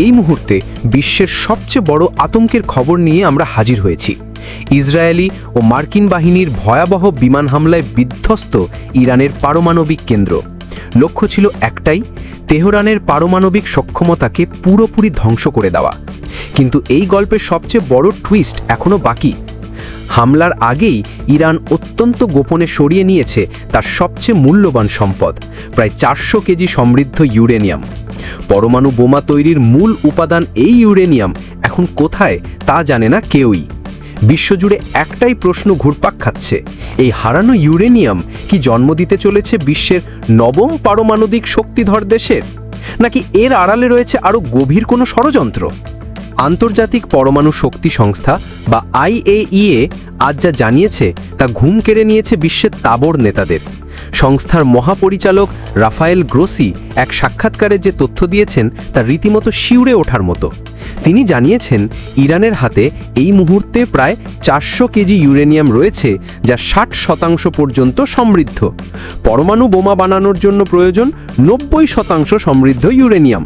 এই মুহূর্তে বিশ্বের সবচেয়ে বড় আতঙ্কের খবর নিয়ে আমরা হাজির হয়েছি। ইসরায়েলি ও মার্কিন বাহিনীর ভয়াবহ বিমান হামলায় বিধ্বস্ত ইরানের পারমাণবিক কেন্দ্র। লক্ষ্য ছিল একটাই, তেহরানের পারমাণবিক সক্ষমতাকে পুরোপুরি ধ্বংস করে দেওয়া। কিন্তু এই গল্পের সবচেয়ে বড় টুইস্ট এখনও বাকি। হামলার আগেই ইরান অত্যন্ত গোপনে সরিয়ে নিয়েছে তার সবচেয়ে মূল্যবান সম্পদ, প্রায় চারশো কেজি সমৃদ্ধ ইউরেনিয়াম। পরমাণু বোমা তৈরির মূল উপাদান এই ইউরেনিয়াম, এখন কোথায় তা জানে না কেউই। বিশ্বজুড়ে একটাই প্রশ্ন ঘুরপাক খাচ্ছে, এই হারানো ইউরেনিয়াম কি জন্ম দিতে চলেছে বিশ্বের নবম পারমাণবিক শক্তিধর দেশের? নাকি এর আড়ালে রয়েছে আরও গভীর কোনো ষড়যন্ত্র? আন্তর্জাতিক পরমাণু শক্তি সংস্থা বা আইএইএ আজ যা জানিয়েছে তা ঘুম কেড়ে নিয়েছে বিশ্বের তাবর নেতাদের। সংস্থার মহাপরিচালক রাফায়েল গ্রোসি এক সাক্ষাৎকারে যে তথ্য দিয়েছেন তা রীতিমতো শিউরে ওঠার মতো। তিনি জানিয়েছেন, ইরানের হাতে এই মুহূর্তে প্রায় চারশো কেজি ইউরেনিয়াম রয়েছে, যা ষাট শতাংশ পর্যন্ত সমৃদ্ধ। পরমাণু বোমা বানানোর জন্য প্রয়োজন নব্বই শতাংশ সমৃদ্ধ ইউরেনিয়াম।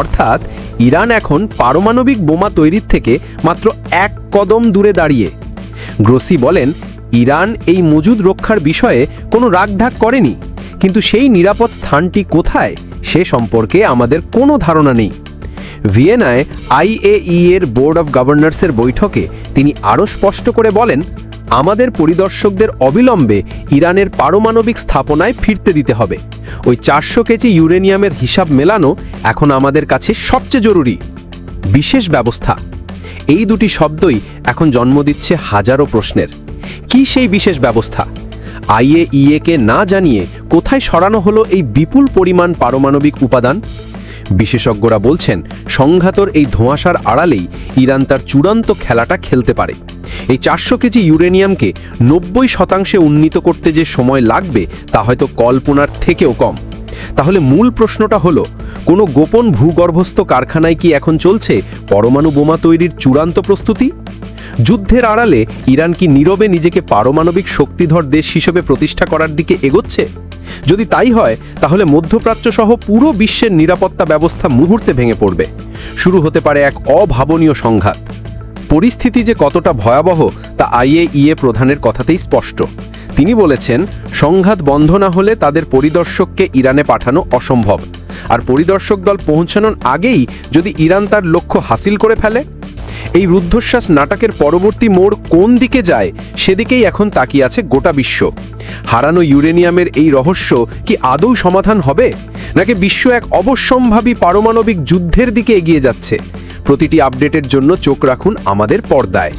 অর্থাৎ ইরান এখন পারমাণবিক বোমা তৈরির থেকে মাত্র এক কদম দূরে দাঁড়িয়ে। গ্রোসি বলেন, ইরান এই মজুদ রক্ষার বিষয়ে কোনো রাগঢাক করেনি, কিন্তু সেই নিরাপদ স্থানটি কোথায় সে সম্পর্কে আমাদের কোনো ধারণা নেই। ভিয়েনায় আইএই এর বোর্ড অফ গভর্নর্সের বৈঠকে তিনি আরও স্পষ্ট করে বলেন, আমাদের পরিদর্শকদের অবিলম্বে ইরানের পারমাণবিক স্থাপনায় ফিরতে দিতে হবে। ওই চারশো কেজি ইউরেনিয়ামের হিসাব মেলানো এখন আমাদের কাছে সবচেয়ে জরুরি, বিশেষ ব্যবস্থা। এই দুটি শব্দই এখন জন্ম দিচ্ছে হাজারো প্রশ্নের। কি সেই বিশেষ ব্যবস্থা? আইএ আইএইএকে না জানিয়ে কোথায় সরানো হলো এই বিপুল পরিমাণ পারমাণবিক উপাদান? বিশেষজ্ঞরা বলছেন, সংঘাতর এই ধোঁয়াশার আড়ালেই ইরান তার চূড়ান্ত খেলাটা খেলতে পারে। এই চারশো কেজি ইউরেনিয়ামকে নব্বই শতাংশে উন্নীত করতে যে সময় লাগবে তা হয়তো কল্পনার থেকেও কম। তাহলে মূল প্রশ্নটা হলো কোনো গোপন ভূগর্ভস্থ কারখানায় কি এখন চলছে পরমাণু বোমা তৈরির চূড়ান্ত প্রস্তুতি? যুদ্ধের আড়ালে ইরান কি নীরবে নিজেকে পারমাণবিক শক্তিধর দেশ হিসেবে প্রতিষ্ঠা করার দিকে এগোচ্ছে? যদি তাই হয়, তাহলে মধ্যপ্রাচ্য সহ পুরো বিশ্বের নিরাপত্তা ব্যবস্থা মুহূর্তে ভেঙে পড়বে। শুরু হতে পারে এক অভাবনীয় সংঘাত। পরিস্থিতি যে কতটা ভয়াবহ, তা আইএইএ প্রধানের কথাতেই স্পষ্ট। তিনি বলেছেন, সংঘাত বন্ধ না হলে তাদের পরিদর্শককে ইরানে পাঠানো অসম্ভব। আর পরিদর্শক দল পৌঁছানোর আগেই যদি ইরান তার লক্ষ্য হাসিল করে ফেলে? এই রুদ্ধশ্বাস নাটকের পরবর্তী মোড় কোন দিকে যায়, সেদিকেই এখন তাকিয়ে আছে গোটা বিশ্ব। হারানো ইউরেনিয়ামের এই রহস্য কি আদৌ সমাধান হবে? নাকি বিশ্ব এক অবশ্যম্ভাবী পারমাণবিক যুদ্ধের দিকে এগিয়ে যাচ্ছে? প্রতিটি আপডেটের জন্য চোখ রাখুন আমাদের পর্দায়।